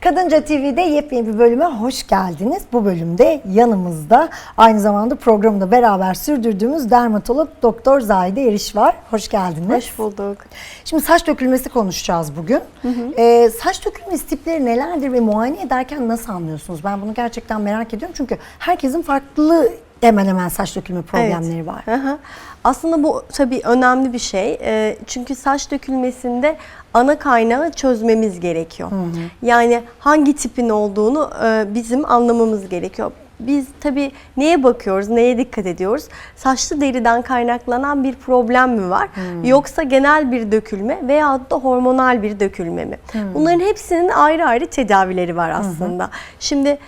Kadınca TV'de yepyeni bir bölüme hoş geldiniz. Bu bölümde yanımızda aynı zamanda programda beraber sürdürdüğümüz dermatolog Doktor Zahide Eriş var. Hoş geldiniz. Hoş bulduk. Şimdi saç dökülmesi konuşacağız bugün. Ee, saç dökülmesi tipleri nelerdir ve muayene ederken nasıl anlıyorsunuz? Ben bunu gerçekten merak ediyorum çünkü herkesin farklı hemen hemen saç dökülme problemleri var. Hı hı. Aslında bu tabii önemli bir şey. Ee, çünkü saç dökülmesinde ana kaynağı çözmemiz gerekiyor. Yani hangi tipin olduğunu e, bizim anlamamız gerekiyor. Biz tabii neye bakıyoruz, neye dikkat ediyoruz? Saçlı deriden kaynaklanan bir problem mi var? Yoksa genel bir dökülme veyahut da hormonal bir dökülme mi? Bunların hepsinin ayrı ayrı tedavileri var aslında. Şimdi e,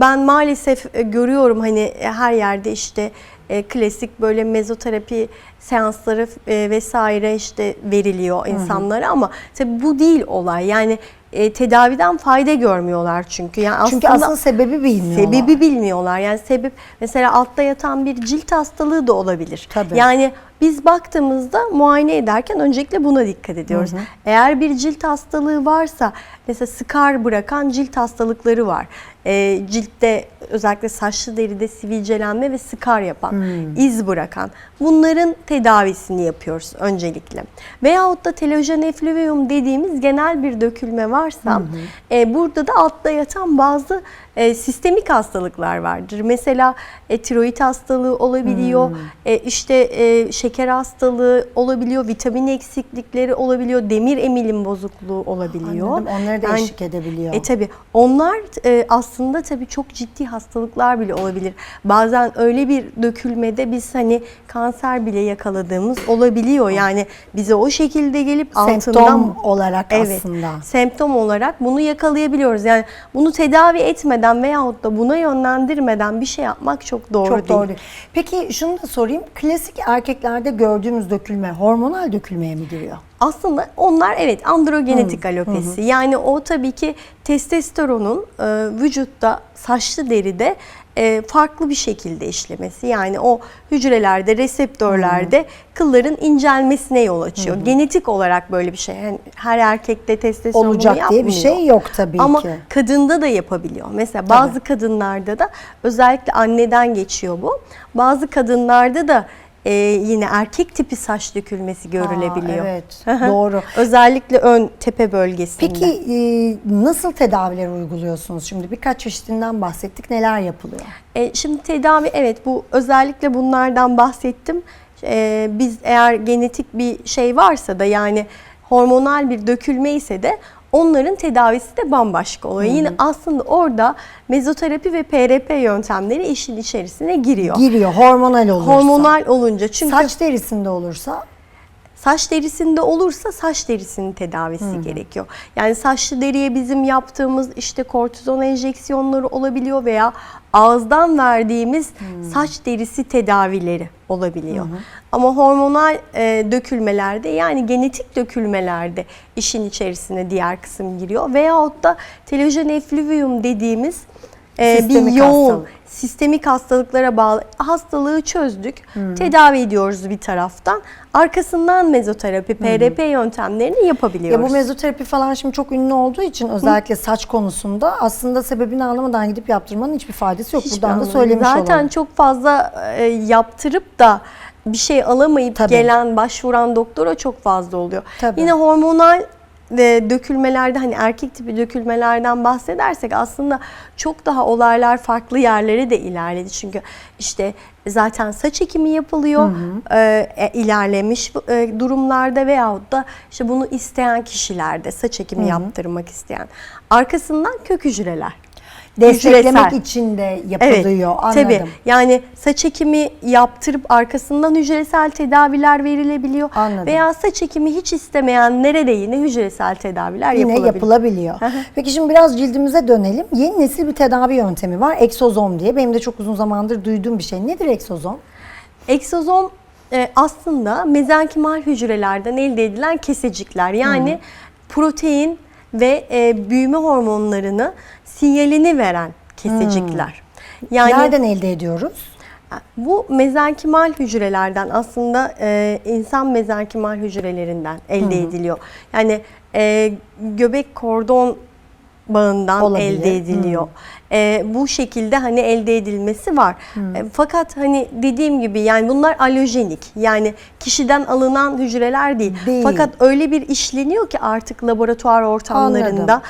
ben maalesef e, görüyorum hani e, her yerde işte e, klasik böyle mezoterapi seansları e, vesaire işte veriliyor insanlara ama tabii bu değil olay. Yani e, tedaviden fayda görmüyorlar çünkü. Yani Çünkü aslında sebebi bilmiyorlar. Sebebi bilmiyorlar. Yani sebep mesela altta yatan bir cilt hastalığı da olabilir. Tabii. Yani biz baktığımızda muayene ederken öncelikle buna dikkat ediyoruz. Eğer bir cilt hastalığı varsa mesela skar bırakan cilt hastalıkları var. Ee, ciltte özellikle saçlı deride sivilcelenme ve skar yapan, iz bırakan. Bunların tedavisini yapıyoruz öncelikle. Veyahut da telojen eflüvium dediğimiz genel bir dökülme varsa e, burada da altta yatan bazı e, sistemik hastalıklar vardır. Mesela e, tiroid hastalığı olabiliyor, e, işte e, şeker hastalığı olabiliyor, vitamin eksiklikleri olabiliyor, demir emilim bozukluğu olabiliyor. Anladım. Onları da Yani- eşlik edebiliyor. E tabi onlar e, aslında tabi çok ciddi hastalıklar bile olabilir. Bazen öyle bir dökülmede biz hani kanser bile yakaladığımız olabiliyor. Yani bize o şekilde gelip Semptom altından olarak Evet, aslında. semptom olarak bunu yakalayabiliyoruz. Yani bunu tedavi etmeden veyahut da buna yönlendirmeden bir şey yapmak çok doğru Çok değil. doğru. Peki şunu da sorayım. Klasik erkeklerde gördüğümüz dökülme hormonal dökülmeye mi giriyor? Aslında onlar evet androgenetik alopesi. Yani o tabii ki testosteronun e, vücutta saçlı deride e, farklı bir şekilde işlemesi. Yani o hücrelerde, reseptörlerde kılların incelmesine yol açıyor. Genetik olarak böyle bir şey. Yani her erkekte testosteron Olacak diye bir yapmıyor. şey yok tabii Ama ki. kadında da yapabiliyor. Mesela bazı kadınlarda da özellikle anneden geçiyor bu. Bazı kadınlarda da e, yine erkek tipi saç dökülmesi görülebiliyor. evet, Hı hı. doğru. Özellikle ön tepe bölgesinde. Peki e, nasıl tedaviler uyguluyorsunuz? Şimdi birkaç çeşitinden bahsettik. Neler yapılıyor? E, şimdi tedavi evet bu özellikle bunlardan bahsettim. E, biz eğer genetik bir şey varsa da yani hormonal bir dökülme ise de onların tedavisi de bambaşka oluyor. Yine aslında orada mezoterapi ve PRP yöntemleri işin içerisine giriyor. Giriyor hormonal olursa. Hormonal olunca çünkü Saç derisinde olursa Saç derisinde olursa saç derisinin tedavisi gerekiyor. Yani saçlı deriye bizim yaptığımız işte kortizon enjeksiyonları olabiliyor veya ağızdan verdiğimiz saç derisi tedavileri olabiliyor. Ama hormonal e, dökülmelerde yani genetik dökülmelerde işin içerisine diğer kısım giriyor. Veyahut da telojen effluvium dediğimiz e, bir yoğun hastalık. sistemik hastalıklara bağlı hastalığı çözdük. Tedavi ediyoruz bir taraftan. Arkasından mezoterapi, PRP yöntemlerini yapabiliyoruz. Ya bu mezoterapi falan şimdi çok ünlü olduğu için özellikle saç konusunda aslında sebebini anlamadan gidip yaptırmanın hiçbir faydası yok. Hiçbir Buradan da söylemiş Zaten olalım. çok fazla e, yaptırıp da bir şey alamayıp Tabii. gelen, başvuran doktora çok fazla oluyor. Tabii. Yine hormonal ve dökülmelerde hani erkek tipi dökülmelerden bahsedersek aslında çok daha olaylar farklı yerlere de ilerledi. Çünkü işte zaten saç ekimi yapılıyor e, e, ilerlemiş e, durumlarda veyahut da işte bunu isteyen kişilerde saç ekimi yaptırmak isteyen. Arkasından kök hücreler. Desteklemek hücresel. için de yapılıyor. Anladım. Tabii. Yani saç ekimi yaptırıp arkasından hücresel tedaviler verilebiliyor. Anladım. Veya saç ekimi hiç istemeyenlere de yine hücresel tedaviler Yine yapılabiliyor. yapılabiliyor. Peki şimdi biraz cildimize dönelim. Yeni nesil bir tedavi yöntemi var. Eksozom diye. Benim de çok uzun zamandır duyduğum bir şey. Nedir eksozom? Eksozom e, aslında mezenkimal hücrelerden elde edilen kesecikler. Yani protein ve e, büyüme hormonlarını sinyalini veren kesecikler. Yani Nereden elde ediyoruz? Bu mezenkimal hücrelerden aslında e, insan mezenkimal hücrelerinden elde ediliyor. Yani e, göbek kordon bağından Olabilir. elde ediliyor. E, bu şekilde hani elde edilmesi var. E, fakat hani dediğim gibi yani bunlar alojenik. Yani kişiden alınan hücreler değil. Değil. Fakat öyle bir işleniyor ki artık laboratuvar ortamlarında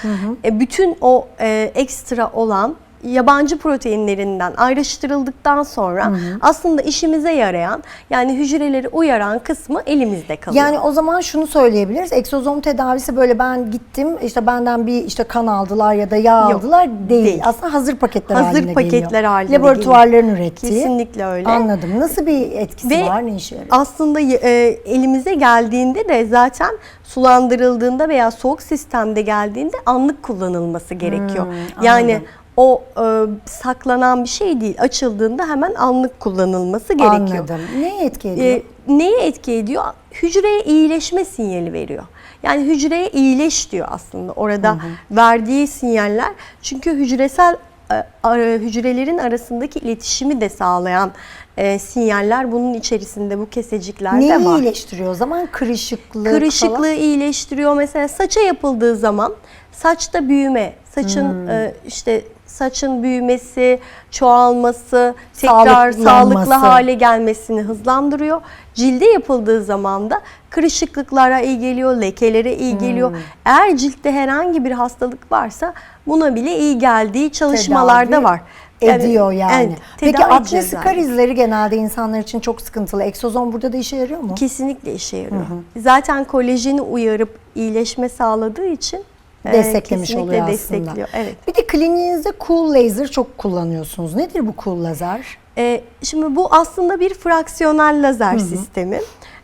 e, bütün o e, ekstra olan yabancı proteinlerinden ayrıştırıldıktan sonra aslında işimize yarayan yani hücreleri uyaran kısmı elimizde kalıyor. Yani o zaman şunu söyleyebiliriz. Eksozom tedavisi böyle ben gittim işte benden bir işte kan aldılar ya da yağ Yok, aldılar değil. değil. Aslında hazır paketler Hazır halinde paketler geliyor. halinde Laboratuvarların ürettiği. Kesinlikle öyle. Anladım. Nasıl bir etkisi Ve var? Ne işe yarıyor? aslında e, elimize geldiğinde de zaten sulandırıldığında veya soğuk sistemde geldiğinde anlık kullanılması gerekiyor. yani anladım. O e, saklanan bir şey değil. Açıldığında hemen anlık kullanılması gerekiyor. Anladım. Neye etki ediyor? E, neye etki ediyor? Hücreye iyileşme sinyali veriyor. Yani hücreye iyileş diyor aslında orada verdiği sinyaller. Çünkü hücresel e, hücrelerin arasındaki iletişimi de sağlayan e, sinyaller bunun içerisinde bu keseciklerde Neyi var. iyileştiriyor o zaman? Kırışıklık Kırışıklığı falan. iyileştiriyor. Mesela saça yapıldığı zaman saçta büyüme, saçın Hmm. e, işte saçın büyümesi, çoğalması, tekrar sağlıklı hale gelmesini hızlandırıyor. Cilde yapıldığı zaman da kırışıklıklara iyi geliyor, lekelere iyi geliyor. Hmm. Eğer ciltte herhangi bir hastalık varsa buna bile iyi geldiği çalışmalarda Tedavi var. ediyor yani. evet, Peki akne sıkar izleri genelde insanlar için çok sıkıntılı. Eksozom burada da işe yarıyor mu? Kesinlikle işe yarıyor. Zaten kolajeni uyarıp iyileşme sağladığı için Desteklemiş kesinlikle oluyor aslında. destekliyor. Evet. Bir de kliniğinizde cool laser çok kullanıyorsunuz. Nedir bu cool lazer? E, şimdi bu aslında bir fraksiyonel lazer sistemi.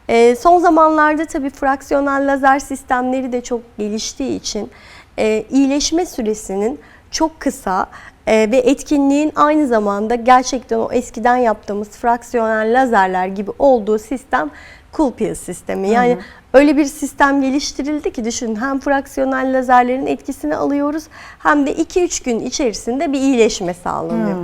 E, son zamanlarda tabii fraksiyonel lazer sistemleri de çok geliştiği için e, iyileşme süresinin çok kısa e, ve etkinliğin aynı zamanda gerçekten o eskiden yaptığımız fraksiyonel lazerler gibi olduğu sistem Cool Pill sistemi. Yani öyle bir sistem geliştirildi ki düşünün hem fraksiyonel lazerlerin etkisini alıyoruz hem de 2-3 gün içerisinde bir iyileşme sağlanıyor.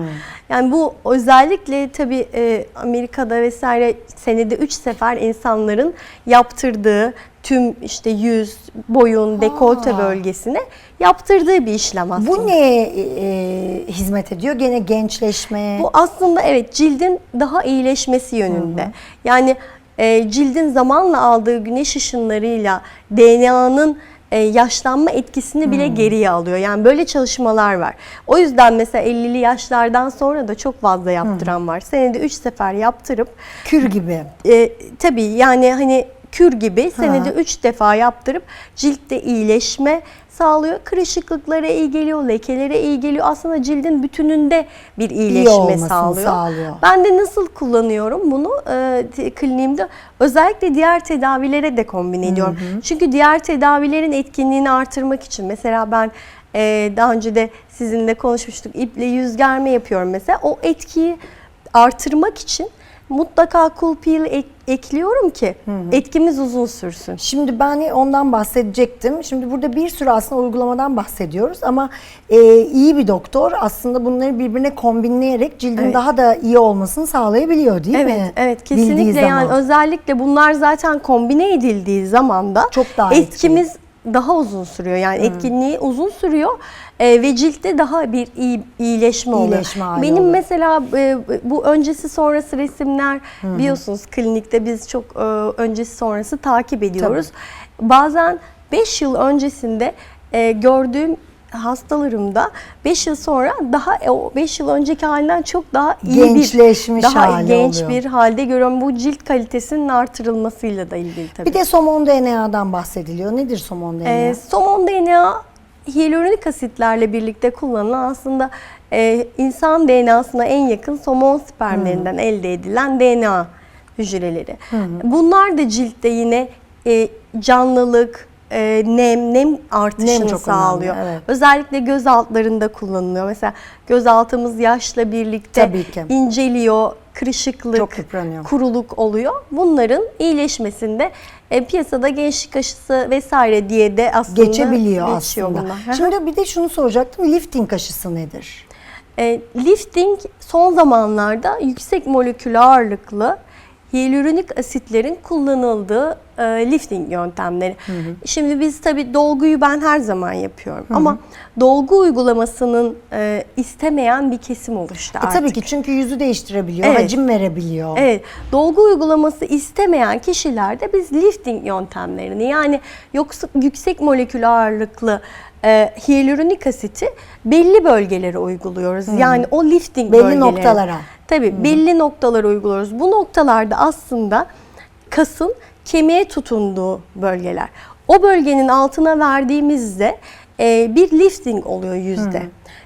Yani bu özellikle tabii e, Amerika'da vesaire senede 3 sefer insanların yaptırdığı tüm işte yüz, boyun, dekolte Aa. bölgesine yaptırdığı bir işlem aslında. Bu neye e, hizmet ediyor? Gene gençleşmeye. Bu aslında evet cildin daha iyileşmesi yönünde. Yani e, cildin zamanla aldığı güneş ışınlarıyla DNA'nın e, yaşlanma etkisini bile geriye alıyor. Yani böyle çalışmalar var. O yüzden mesela 50'li yaşlardan sonra da çok fazla yaptıran var. Senede 3 sefer yaptırıp Kür gibi. e, tabii yani hani kür gibi senede 3 defa yaptırıp ciltte iyileşme sağlıyor. Kırışıklıklara iyi geliyor, lekelere iyi geliyor. Aslında cildin bütününde bir iyileşme olmasını sağlıyor. sağlıyor. Ben de nasıl kullanıyorum bunu e, kliniğimde özellikle diğer tedavilere de kombin ediyorum. Çünkü diğer tedavilerin etkinliğini artırmak için mesela ben e, daha önce de sizinle konuşmuştuk iple yüz germe yapıyorum mesela. O etkiyi artırmak için mutlaka cool peel ek- ekliyorum ki etkimiz uzun sürsün. Şimdi ben ondan bahsedecektim. Şimdi burada bir sürü aslında uygulamadan bahsediyoruz ama e, iyi bir doktor aslında bunları birbirine kombinleyerek cildin Evet. daha da iyi olmasını sağlayabiliyor değil Evet, mi? evet Bildiği kesinlikle yani özellikle bunlar zaten kombine edildiği zaman da Çok daha etkimiz daha uzun sürüyor. Yani etkinliği uzun sürüyor e, ve ciltte daha bir iyi, iyileşme oluyor. İyileşme hali Benim oluyor. mesela e, bu öncesi sonrası resimler biliyorsunuz klinikte biz çok e, öncesi sonrası takip ediyoruz. Bazen 5 yıl öncesinde e, gördüğüm hastalarımda 5 yıl sonra daha e, o 5 yıl önceki halinden çok daha iyi Gençleşmiş bir daha genç oluyor. bir halde görüyorum. Bu cilt kalitesinin artırılmasıyla da ilgili tabii. Bir de somon DNA'dan bahsediliyor. Nedir somon DNA? Ee, somon DNA hyaluronik asitlerle birlikte kullanılan aslında e, insan DNA'sına en yakın somon spermlerinden elde edilen DNA hücreleri. Bunlar da ciltte yine e, canlılık, e, nem, nem artışını Nem çok sağlıyor. önemli, evet. Özellikle göz altlarında kullanılıyor. Mesela göz altımız yaşla birlikte inceliyor, kırışıklık, kuruluk oluyor. Bunların iyileşmesinde e, piyasada gençlik aşısı vesaire diye de aslında Geçebiliyor aslında. bunlar. Şimdi bir de şunu soracaktım. Lifting aşısı nedir? E, lifting son zamanlarda yüksek molekül ağırlıklı hyaluronik asitlerin kullanıldığı e, lifting yöntemleri. Şimdi biz tabii dolguyu ben her zaman yapıyorum ama dolgu uygulamasının e, istemeyen bir kesim oluştu E artık. tabii ki çünkü yüzü değiştirebiliyor, Evet. hacim verebiliyor. Evet, dolgu uygulaması istemeyen kişilerde biz lifting yöntemlerini yani yoksa yüksek molekül ağırlıklı e, hyaluronik asiti belli bölgelere uyguluyoruz. Yani o lifting Belli bölgeleri. noktalara. Tabii belli noktalara uyguluyoruz. Bu noktalarda aslında kasın kemiğe tutunduğu bölgeler. O bölgenin altına verdiğimizde e, bir lifting oluyor yüzde.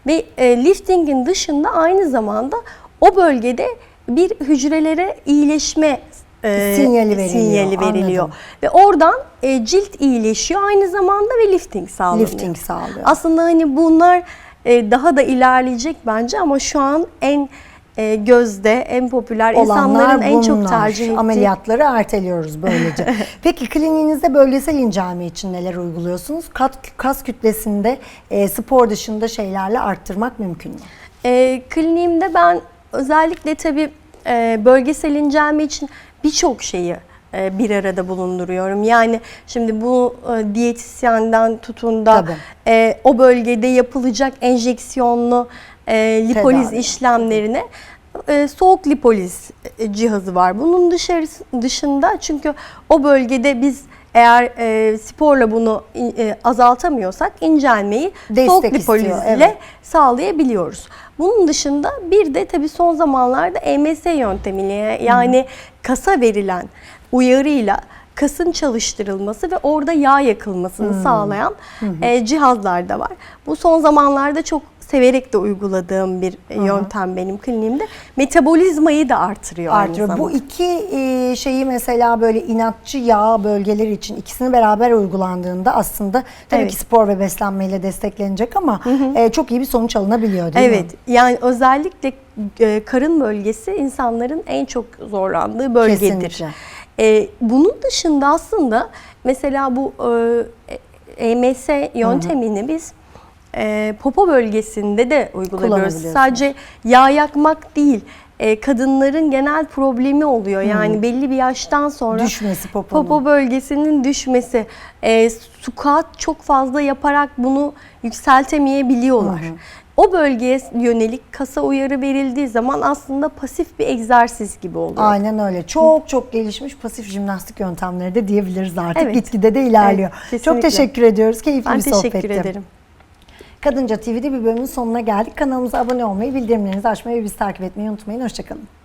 Ve e, liftingin dışında aynı zamanda o bölgede bir hücrelere iyileşme e, Sinyali veriliyor, sinyali veriliyor. anladım. Ve oradan e, cilt iyileşiyor aynı zamanda ve lifting sağlanıyor. Lifting sağlıyor. Aslında hani bunlar e, daha da ilerleyecek bence ama şu an en e, gözde, en popüler insanların Olanlar en çok bunlar. tercih ettiği Ameliyatları erteliyoruz böylece. Peki kliniğinizde bölgesel incelme için neler uyguluyorsunuz? Kas, kas kütlesinde e, spor dışında şeylerle arttırmak mümkün mü? E, kliniğimde ben özellikle tabii e, bölgesel incelme için birçok şeyi e, bir arada bulunduruyorum. Yani şimdi bu e, diyetisyenden tutun da Tabii. e, o bölgede yapılacak enjeksiyonlu e, lipoliz Tedavi. işlemlerine e, soğuk lipoliz e, cihazı var. Bunun dışarısı, dışında çünkü o bölgede biz eğer e, sporla bunu e, azaltamıyorsak incelmeyi Destek soğuk istiyor, lipolizle evet. sağlayabiliyoruz. Bunun dışında bir de tabii son zamanlarda EMS yöntemiyle yani kasa verilen uyarıyla kasın çalıştırılması ve orada yağ yakılmasını sağlayan e, cihazlar da var. Bu son zamanlarda çok severek de uyguladığım bir e, yöntem benim kliniğimde. Metabolizmayı da artırıyor, Artırıyor. aynı Bu iki e, şeyi mesela böyle inatçı yağ bölgeleri için ikisini beraber uygulandığında aslında tabii Evet. ki spor ve beslenmeyle desteklenecek ama e, çok iyi bir sonuç alınabiliyor değil mi? Evet, yani özellikle karın bölgesi insanların en çok zorlandığı bölgedir. Kesinlikle. E, bunun dışında aslında mesela bu e, EMS yöntemini biz e, popo bölgesinde de uygulayabiliyoruz. Sadece yağ yakmak değil. e, kadınların genel problemi oluyor. Yani belli bir yaştan sonra Düşmesi poponun. popo bölgesinin düşmesi. E, squat çok fazla yaparak bunu yükseltemeyebiliyorlar. O bölgeye yönelik kasa uyarı verildiği zaman aslında pasif bir egzersiz gibi oluyor. Aynen öyle. Çok çok gelişmiş pasif jimnastik yöntemleri de diyebiliriz artık. Evet. Gitgide de ilerliyor. Evet, çok teşekkür ediyoruz. Keyifli Ben bir sohbetti. teşekkür ederim. Kadınca TV'de bir bölümün sonuna geldik. Kanalımıza abone olmayı, bildirimlerinizi açmayı ve bizi takip etmeyi unutmayın. Hoşçakalın.